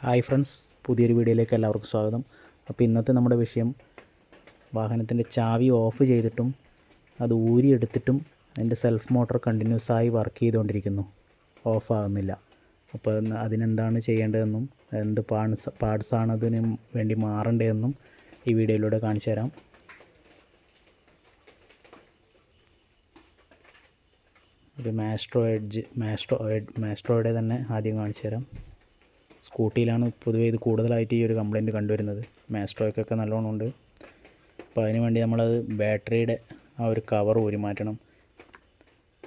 Hi friends പുതിയൊരു വീഡിയോയിലേക്ക് എല്ലാവർക്കും സ്വാഗതം. അപ്പോൾ ഇന്നത്തെ നമ്മുടെ വിഷയം വാഹനത്തിന്റെ ചാവി ഓഫ് ചെയ്തിട്ടും അത് ഊരിയെടുത്തിട്ടും അതിന്റെ സെൽഫ് മോട്ടോർ കണ്ടിന്യൂസ് ആയി വർക്ക് ചെയ്തുകൊണ്ടിരിക്കുന്നു. ഓഫ് ആകുന്നില്ല. അപ്പോൾ അതിനെന്താണ് ചെയ്യേണ്ടതെന്നും എന്ത് പാർട്സ് പാർട്സാണ് അതിന് വേണ്ടി മാറേണ്ടതെന്നും ഈ വീഡിയോയിലൂടെ കാണിച്ചു തരാം. ഒരു മാസ്ട്രോ എഡ്ജ് മാസ്ട്രോ മാസ്ട്രോയുടെ തന്നെ ആദ്യം കാണിച്ചു തരാം. സ്കൂട്ടിയിലാണ് പൊതുവേ ഇത് കൂടുതലായിട്ട് ഈ ഒരു കംപ്ലൈന്റ് കണ്ടുവരുന്നത്. മാസ്ട്രോയ്ക്കൊക്കെ നല്ലോണം ഉണ്ട്. അപ്പോൾ അതിന് വേണ്ടി നമ്മളത് ബാറ്ററിയുടെ ആ ഒരു കവർ ഊരി മാറ്റണം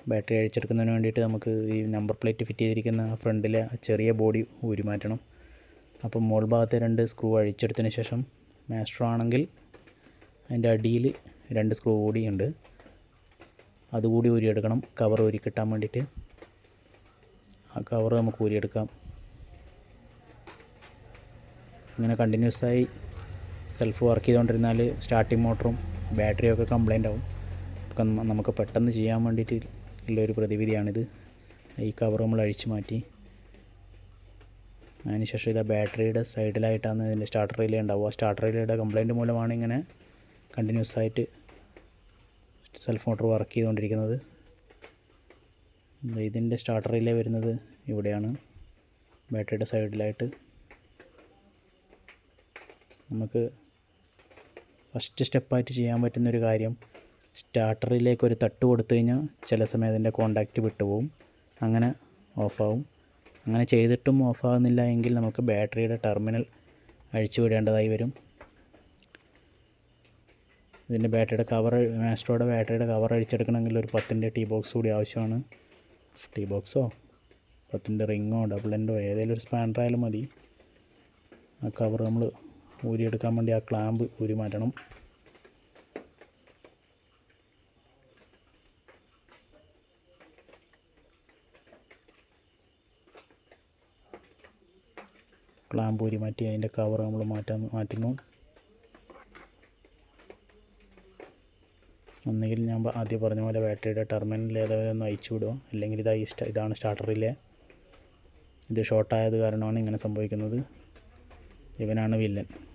ബാറ്ററി അഴിച്ചെടുക്കുന്നതിന് വേണ്ടിയിട്ട് നമുക്ക് ഈ നമ്പർ പ്ലേറ്റ് ഫിറ്റ് ചെയ്തിരിക്കുന്ന ഫ്രണ്ടിലെ ചെറിയ ബോഡി ഊരി മാറ്റണം അപ്പം മുകൾ ഭാഗത്തെ രണ്ട് സ്ക്രൂ അഴിച്ചെടുത്തതിന് ശേഷം മാസ്ട്രോ ആണെങ്കിൽ അതിന്റെ അടിയിൽ രണ്ട് സ്ക്രൂ കൂടി ഉണ്ട്. അതുകൂടി ഊരിയെടുക്കണം. കവർ ഊരി കിട്ടാൻ വേണ്ടിയിട്ട്. ആ കവർ നമുക്ക് ഊരിയെടുക്കാം. ഇങ്ങനെ കണ്ടിന്യൂസ് ആയി സെൽഫ് വർക്ക് ചെയ്തുകൊണ്ടിരുന്നാൽ സ്റ്റാർട്ടിങ് മോട്ടറും ബാറ്ററിയും ഒക്കെ കംപ്ലൈന്റ് ആവും. നമുക്ക് പെട്ടെന്ന് ചെയ്യാൻ വേണ്ടിയിട്ട് ഉള്ളൊരു പ്രതിവിധിയാണിത്. ഈ കവർ നമ്മൾ അഴിച്ചു മാറ്റി. അതിനുശേഷം ഇതാ ബാറ്ററിയുടെ സൈഡിലായിട്ടാണ് ഇതിന്റെ സ്റ്റാർട്ടർ റിലേ ഉണ്ടാവുക സ്റ്റാർട്ടർ റിലേയുടെ കംപ്ലൈന്റ് മൂലമാണ് ഇങ്ങനെ കണ്ടിന്യൂസ് ആയിട്ട് സെൽഫ് മോട്ടർ വർക്ക് ചെയ്തുകൊണ്ടിരിക്കുന്നത് ഇതിന്റെ സ്റ്റാർട്ടർ റിലേ വരുന്നത് ഇവിടെയാണ്. ബാറ്ററിയുടെ സൈഡിലായിട്ട് നമുക്ക് ഫസ്റ്റ് സ്റ്റെപ്പായിട്ട് ചെയ്യാൻ പറ്റുന്നൊരു കാര്യം സ്റ്റാർട്ടറിലേക്ക് ഒരു തട്ട് കൊടുത്തു കഴിഞ്ഞാൽ ചില സമയം അതിന്റെ കോണ്ടാക്റ്റ് വിട്ടുപോകും അങ്ങനെ ഓഫാവും. അങ്ങനെ ചെയ്തിട്ടും ഓഫാകുന്നില്ല എങ്കിൽ നമുക്ക് ബാറ്ററിയുടെ ടെർമിനൽ അഴിച്ചു വിടേണ്ടതായി വരും. ഇതിന്റെ ബാറ്ററിയുടെ കവർ മാസ്ട്രോയുടെ ബാറ്ററിയുടെ കവർ അഴിച്ചെടുക്കണമെങ്കിൽ ഒരു പത്തിന്റെ ടീ ബോക്സ് കൂടി ആവശ്യമാണ്. ടീ ബോക്സോ പത്തിന്റെ റിങ്ങോ ഡബിൾ എൻഡോ ഏതെങ്കിലും ഒരു സ്പാൻഡർ ആയാലും മതി. ആ കവർ നമ്മൾ ഊരിയെടുക്കാൻ വേണ്ടി ആ ക്ലാമ്പ് ഊരി മാറ്റണം. ക്ലാമ്പ് ഊരി മാറ്റി അതിന്റെ കവർ നമ്മൾ മാറ്റാൻ മാറ്റുന്നു. ഒന്നുകിൽ ഞാൻ ആദ്യം പറഞ്ഞ പോലെ ബാറ്ററിയുടെ ടെർമിനൽ ഏതായാലും അയച്ചു വിടുക. അല്ലെങ്കിൽ ഈ ഇതാണ് സ്റ്റാർട്ടറിലെ ഇത് ഷോർട്ടായത് കാരണമാണ് ഇങ്ങനെ സംഭവിക്കുന്നത്. ഇവനാണ് വില്ലൻ.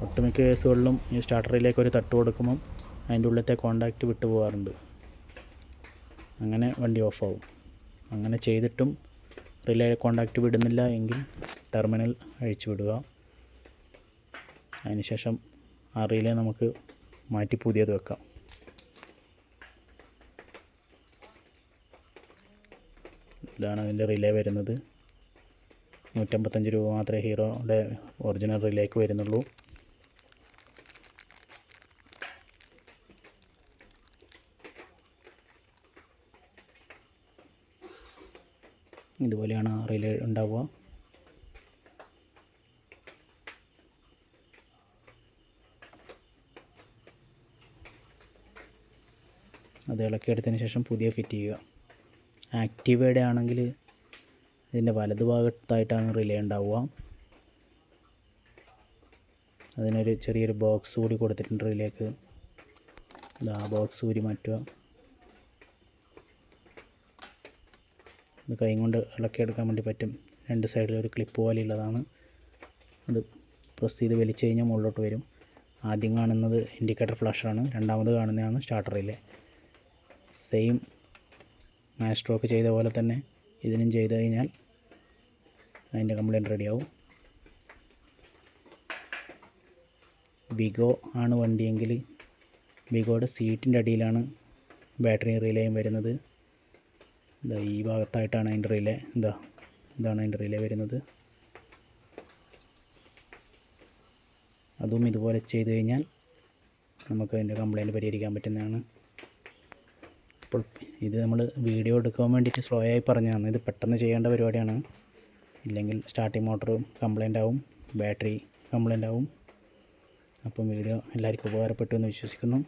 ഒട്ടുമിക്ക കേസുകളിലും ഈ സ്റ്റാർട്ടറിലേക്ക് ഒരു തട്ട് കൊടുക്കുമ്പം അതിന്റെ ഉള്ളിലത്തെ കോണ്ടാക്റ്റ് വിട്ടു പോകാറുണ്ട്. അങ്ങനെ വണ്ടി ഓഫാവും അങ്ങനെ ചെയ്തിട്ടും റിലേ കോണ്ടാക്റ്റ് വിടുന്നില്ല എങ്കിൽ ടെർമിനൽ അഴിച്ചു വിടുക. അതിനുശേഷം ആ റിലേ നമുക്ക് മാറ്റി പുതിയത് വെക്കാം. ഇതാണ് അതിന്റെ റിലേ വരുന്നത്. നൂറ്റമ്പത്തഞ്ച് രൂപ മാത്രമേ ഹീറോയുടെ ഒറിജിനൽ റിലേക്ക് വരുന്നുള്ളൂ. ഇതുപോലെയാണ് റിലേ ഉണ്ടാവുക. അത് ഇളക്കിയെടുത്തതിന് ശേഷം പുതിയ ഫിറ്റ് ചെയ്യുക. ആക്റ്റീവയുടെ ആണെങ്കിൽ ഇതിന്റെ വലതുഭാഗത്തായിട്ടാണ് റിലേ ഉണ്ടാവുക. അതിനൊരു ചെറിയൊരു ബോക്സ് കൂടി കൊടുത്തിട്ടുണ്ട് റിലേക്ക്. ആ ബോക്സ് കൂടി മാറ്റുക. ഇത് കൈ കൊണ്ട് ഇളക്കിയെടുക്കാൻ വേണ്ടി പറ്റും. രണ്ട് സൈഡിൽ ഒരു ക്ലിപ്പ് പോലെയുള്ളതാണ്. അത് പ്രസ് ചെയ്ത് വലിച്ചു കഴിഞ്ഞാൽ മുകളിലോട്ട് വരും. ആദ്യം കാണുന്നത് ഇൻഡിക്കേറ്റർ ഫ്ലാഷാണ് രണ്ടാമത് കാണുന്നതാണ് സ്റ്റാർട്ടർ സെയിം സെയിം സ്ട്രോക്ക് ചെയ്ത പോലെ തന്നെ ഇതിനും ചെയ്ത് കഴിഞ്ഞാൽ അതിന്റെ കംപ്ലൈന്റ് റെഡിയാവും ബിഗോ ആണ് വണ്ടിയെങ്കിൽ ബിഗോയുടെ സീറ്റിന്റെ അടിയിലാണ് ബാറ്ററി റിലേയും വരുന്നത്. ഇതാ ഈ ഭാഗത്തായിട്ടാണ് അതിന്റെ റിലേ എന്താ ഇതാണ് അതിന്റെ റിലേ വരുന്നത്. അതും ഇതുപോലെ ചെയ്ത് കഴിഞ്ഞാൽ നമുക്ക് അതിന്റെ കംപ്ലൈന്റ് പരിഹരിക്കാൻ പറ്റുന്നതാണ്. അപ്പോൾ ഇത് നമ്മൾ വീഡിയോ എടുക്കാൻ വേണ്ടിയിട്ട് സ്ലോ ആയി പറഞ്ഞതാണ്. ഇത് പെട്ടെന്ന് ചെയ്യേണ്ട പരിപാടിയാണ്. ഇല്ലെങ്കിൽ സ്റ്റാർട്ടിങ് മോട്ടർ കംപ്ലൈന്റ് ആവും ബാറ്ററി കംപ്ലൈന്റ് ആവും. അപ്പം വീഡിയോ എല്ലാവർക്കും ഉപകാരപ്പെട്ടു എന്ന് വിശ്വസിക്കുന്നു.